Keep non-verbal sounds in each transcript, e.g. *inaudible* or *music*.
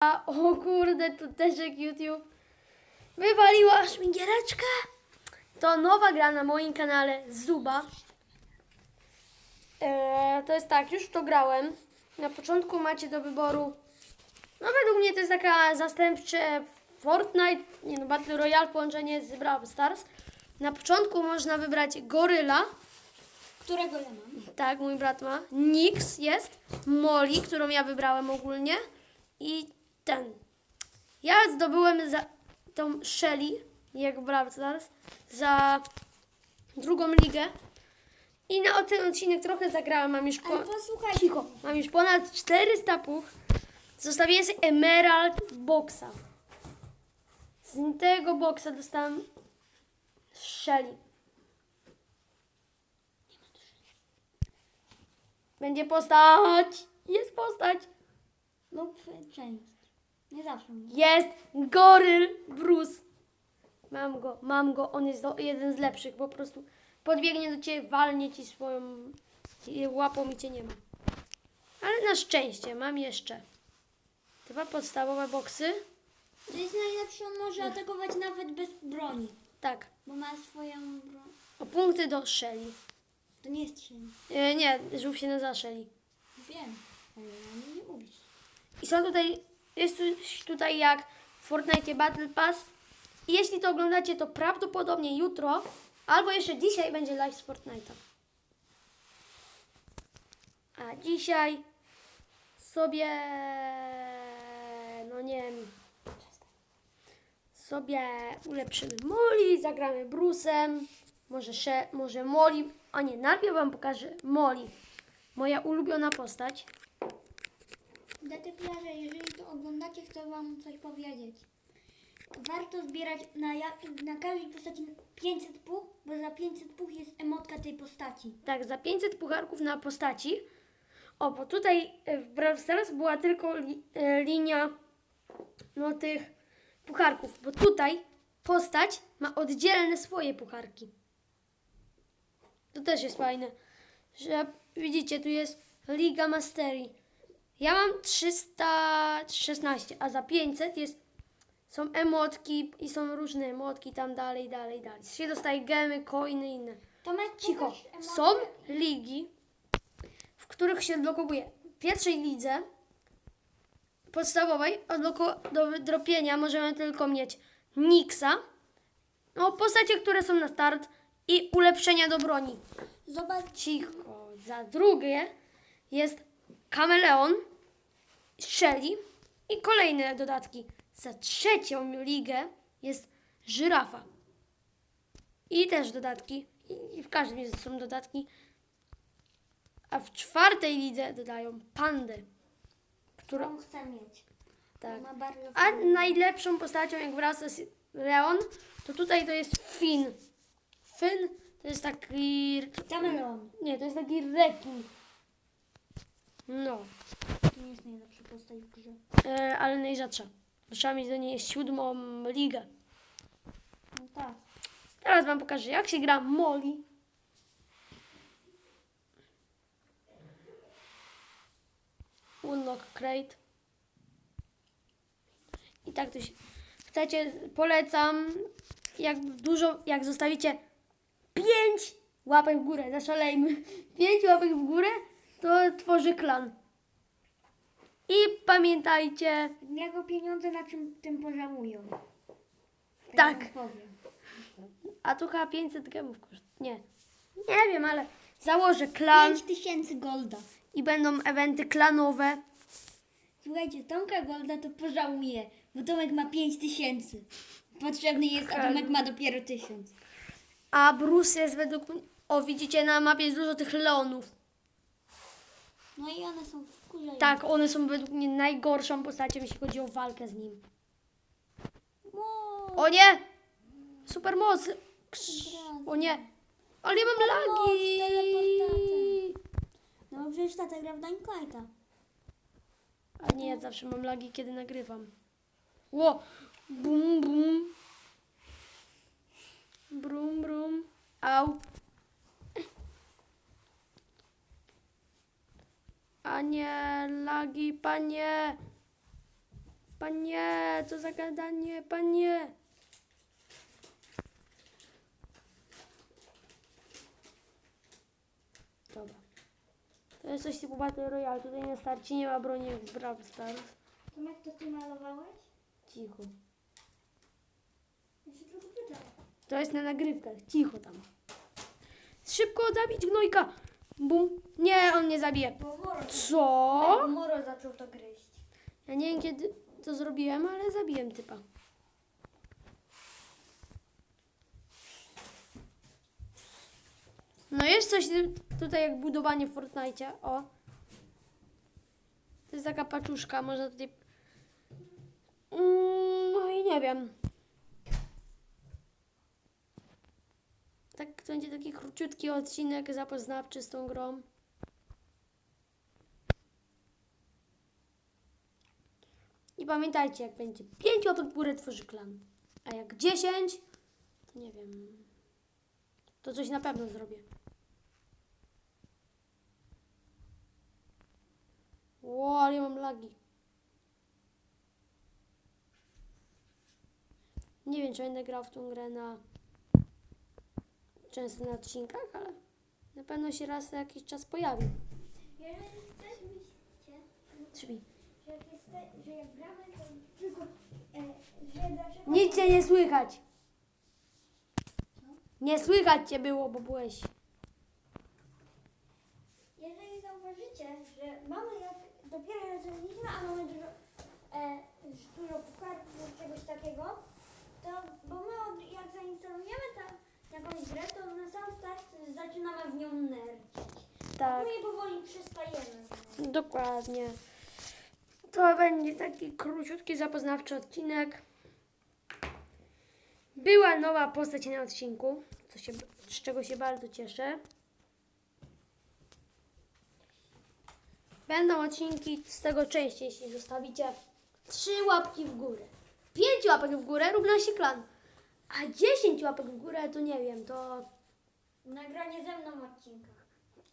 A, o kurde, to też jak YouTube wywaliła szmigiereczkę. To nowa gra na moim kanale Zuba. Eee, to jest tak, już to grałem. Na początku macie do wyboru. No według mnie to jest taka zastępcze Fortnite, nie no, Battle Royale połączenie z Brawl Stars. Na początku można wybrać Goryla, Którego ja mam? tak, mój brat ma. Nix jest. Molly, którą ja wybrałem ogólnie. I ten. Ja zdobyłem za tą Shelly, jak Brawl Stars, za drugą ligę. I na ten odcinek trochę zagrałem. Mam już, po... Cicho. Mam już ponad 400 puch. Zostawiłem sobie Emerald Boxa. Z tego boxa dostałem Shelly. Będzie postać. Jest postać. lub część. Nie zawsze. Jest goryl Bruce. Mam go, mam go. On jest do, jeden z lepszych. Po prostu podbiegnie do ciebie, walnie ci swoją łapą i cię nie ma. Ale na szczęście mam jeszcze dwa podstawowe boksy. To jest najlepszy, on może atakować nawet bez broni. Tak, Bo ma swoją broń. o punkty do Shelly. To nie jest silny. E, nie, żółw się nazywa Shelly. Wiem, ale ja nie, nie mówisz. I są tutaj, jest coś tutaj jak w Fortnite Battle Pass. I jeśli to oglądacie, to prawdopodobnie jutro, albo jeszcze dzisiaj będzie live z Fortnite'a. A dzisiaj sobie, no nie wiem, sobie ulepszymy Molly, zagramy Brusem, może, sze, może Molly, a nie, najpierw Wam pokażę Molly, moja ulubiona postać. Jeżeli to oglądacie, chcę wam coś powiedzieć. Warto zbierać na, na każdej postaci 500 puch, bo za 500 puch jest emotka tej postaci. Tak, za 500 pucharków na postaci. O, bo tutaj w Brawl Stars była tylko li, e, linia no tych pucharków, bo tutaj postać ma oddzielne swoje pucharki. To też jest fajne, że widzicie, tu jest Liga Mastery. Ja mam 316, a za 500 jest, są emotki i są różne emotki tam dalej, dalej, dalej. Się dostaje gemy, coiny i inne. Tomek, Cicho. Są ligi, w których się odblokowuje. W pierwszej lidze podstawowej odbloko- do wydropienia możemy tylko mieć Nixa, no, postacie, które są na start i ulepszenia do broni. Zobacz, Cicho. Za drugie jest Kameleon, Shelly i kolejne dodatki. Za trzecią ligę jest Żyrafa. I też dodatki. I w każdym jest są dodatki. A w czwartej lidze dodają Pandę. Którą, chcę mieć. tak. Ma bardzo A najlepszą postacią, jak wraca z Leon, to tutaj to jest Finn. Finn to jest taki Kameleon. nie, to jest taki rekin. No, nie jest najlepsza postać w grze. e, ale najrzadsza. Trzeba mieć do niej siódmą ligę. No tak. Teraz wam pokażę, jak się gra Molly. Unlock Crate. I tak to się... Chcecie, polecam, jak dużo, jak zostawicie pięć łapek w górę, zaszalejmy. *laughs* Pięć łapek w górę, to tworzy klan. I pamiętajcie, Jego pieniądze na czym tym pożałują. Tak. powiem. a tu chyba 500 gemów koszt. Nie. Nie wiem, ale założę klan 5000 golda. i będą eventy klanowe. Słuchajcie, Tomka Golda to pożałuje, bo Tomek ma 5000. Potrzebny jest, a Tak. Tomek ma dopiero 1000. A Bruce jest według mnie... O, widzicie, na mapie jest dużo tych leonów. No i one są wkurzające. Tak, one są według mnie najgorszą postacią, jeśli chodzi o walkę z nim. Mo- O nie! Super moc! Krz. O nie! Ale ja mam lagi! teleportacja. No przecież tata gra w Lighta. A nie, ja zawsze mam lagi, kiedy nagrywam. Ło! Bum, bum. Brum, brum. Au. A nie, lagi, panie. Panie, co za gadanie, panie. Dobra. To jest coś typu Battle Royale. Tutaj na starcie nie ma broni jak w Brawl Stars. Tomek, to ty malowałeś? Cicho. Ja się tylko pytam. To jest na nagrywkach. Cicho tam. Szybko zabić gnojka. Bum. Nie, on nie zabije. Bo Moro, Co? Moro zaczął to gryźć. Ja nie wiem kiedy to zrobiłem, ale zabiłem typa. No jest coś tutaj jak budowanie w Fortnite. O. To jest taka paczuszka, można tutaj... Mm, No i nie wiem. Tak, to będzie taki króciutki odcinek zapoznawczy z tą grą. I pamiętajcie, jak będzie 5 łapek w tworzy klan. A jak 10, to nie wiem. To coś na pewno zrobię. Ło, ale ja mam lagi. Nie wiem, czy będę grał w tą grę na często na odcinkach, ale na pewno się raz jakiś czas pojawi. Jeżeli to. Nic cię nie słychać. Nie słychać cię było, bo byłeś. Jeżeli zauważycie, że mamy jak dopiero zaczęliśmy, a mamy dużo, e, dużo pukarków czegoś takiego, to bo my od, jak zainstalujemy tam jakąś grę, to na sam start zaczynamy w nią nercić. Tak, Później powoli przestajemy. dokładnie. To będzie taki króciutki, zapoznawczy odcinek. Była nowa postać na odcinku, co się, z czego się bardzo cieszę. Będą odcinki z tego częściej, jeśli zostawicie trzy łapki w górę. Pięć łapek w górę równa się klan. A 10 łapek w górę to nie wiem, to Nagranie ze mną odcinka.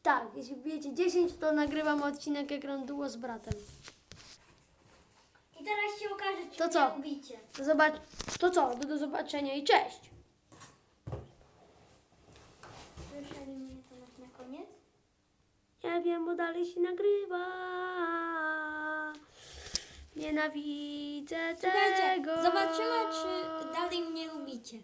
tak, jeśli wiecie 10, to nagrywam odcinek ekran duo z bratem. I teraz się okaże, czy To mnie co? lubicie. Do zobacz... To co? Do, do zobaczenia i cześć! Słyszeli mnie to na koniec? Nie wiem, bo dalej się nagrywa. Nienawidzę Słuchajcie, tego. zobaczymy, czy dalej mnie lubicie.